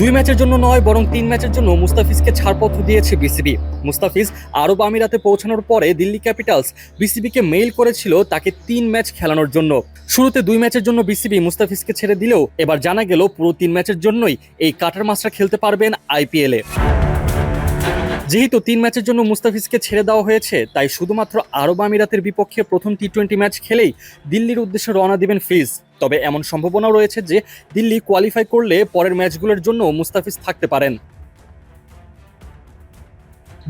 দুই ম্যাচের জন্য নয়, বরং তিন ম্যাচের জন্য মুস্তাফিজকে ছাড়পত্র দিয়েছে বিসিবি। মুস্তাফিজ আরব আমিরাতে পৌঁছানোর পরে দিল্লি ক্যাপিটালস বিসিবিকে মেইল করেছিল তাকে তিন ম্যাচ খেলানোর জন্য। শুরুতে দুই ম্যাচের জন্য বিসিবি মুস্তাফিজকে ছেড়ে দিলেও এবার জানা গেল পুরো তিন ম্যাচের জন্যই এই কাটার মাস্টার খেলতে পারবেন আইপিএলে। যেহেতু তিন ম্যাচের জন্য মুস্তাফিজকে ছেড়ে দেওয়া হয়েছে, তাই শুধুমাত্র আরব আমিরাতের বিপক্ষে প্রথম টি টোয়েন্টি ম্যাচ খেলেই দিল্লির উদ্দেশ্যে রওনা দিবেন ফিজ। তবে এমন সম্ভাবনাও রয়েছে যে দিল্লি কোয়ালিফাই করলে পরের ম্যাচগুলোর জন্য মুস্তাফিজ থাকতে পারেন।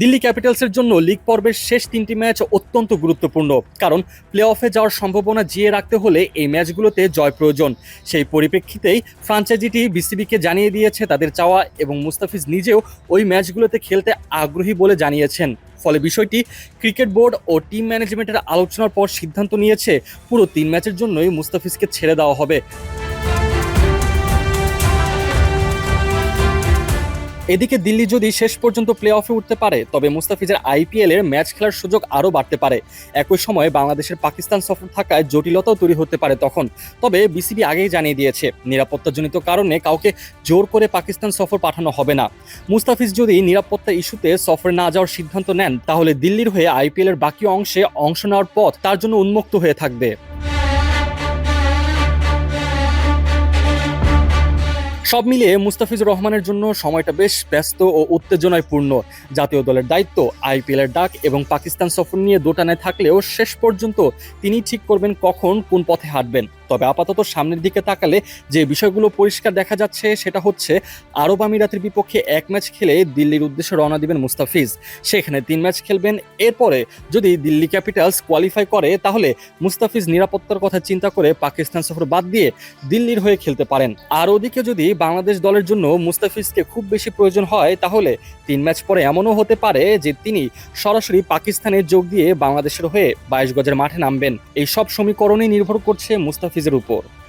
দিল্লি ক্যাপিটালসের জন্য লিগ পর্বের শেষ তিনটি ম্যাচ অত্যন্ত গুরুত্বপূর্ণ, কারণ প্লে অফে যাওয়ার সম্ভাবনা জিয়ে রাখতে হলে এই ম্যাচগুলোতে জয় প্রয়োজন। সেই পরিপ্রেক্ষিতেই ফ্রাঞ্চাইজিটি বিসিবিকে জানিয়ে দিয়েছে তাদের চাওয়া এবং মুস্তাফিজ নিজেও ওই ম্যাচগুলোতে খেলতে আগ্রহী বলে জানিয়েছেন। ফলে বিষয়টি ক্রিকেট বোর্ড ও টিম ম্যানেজমেন্টের আলোচনার পর সিদ্ধান্ত নিয়েছে, পুরো তিন ম্যাচের জন্যই মুস্তাফিজকে ছেড়ে দেওয়া হবে। এদিকে দিল্লি যদি শেষ পর্যন্ত প্লে অফে উঠতে পারে, তবে মুস্তাফিজের আইপিএল এর ম্যাচ খেলার সুযোগ আরও বাড়তে পারে। একই সময়ে বাংলাদেশের পাকিস্তান সফর থাকায় জটিলতাও তৈরি হতে পারে তখন। তবে বিসিবি আগেই জানিয়ে দিয়েছে, নিরাপত্তাজনিত কারণে কাউকে জোর করে পাকিস্তান সফর পাঠানো হবে না। মুস্তাফিজ যদি নিরাপত্তা ইস্যুতে সফরে না যাওয়ার সিদ্ধান্ত নেন, তাহলে দিল্লির হয়ে আইপিএল এর বাকি অংশে অংশ নেওয়ার পথ তার জন্য উন্মুক্ত হয়ে থাকবে। সব মিলিয়ে মুস্তাফিজুর রহমানের জন্য সময়টা বেশ ব্যস্ত ও উত্তেজনায় পূর্ণ জাতীয় দলের দায়িত্ব আইপিএলের ডাক এবং পাকিস্তান সফর নিয়ে দোটানায় থাকলেও শেষ পর্যন্ত তিনি ঠিক করবেন কখন, কোন পথে হাঁটবেন। তবে আপাতত সামনের দিকে তাকালে যে বিষয়গুলো পরিষ্কার দেখা যাচ্ছে সেটা হচ্ছে আরব আমিরাতের বিপক্ষে এক ম্যাচ খেলে দিল্লির উদ্দেশ্যে রওনা দিবেন মুস্তাফিজ। সেখানে তিন ম্যাচ খেলবেন। এরপরে যদি দিল্লি ক্যাপিটালস কোয়ালিফাই করে, তাহলে মুস্তাফিজ নিরাপত্তার কথা চিন্তা করে পাকিস্তান সফর বাদ দিয়ে দিল্লির হয়ে খেলতে পারেন। আর ওদিকে যদি বাংলাদেশ দলের জন্য মুস্তাফিজকে খুব বেশি প্রয়োজন হয়, তাহলে তিন ম্যাচ পরে এমনও হতে পারে যে তিনি সরাসরি পাকিস্তানে যোগ দিয়ে বাংলাদেশের হয়ে বাইশ গজের মাঠে নামবেন। এই সব সমীকরণই নির্ভর করছে মুস্তাফিজের উপর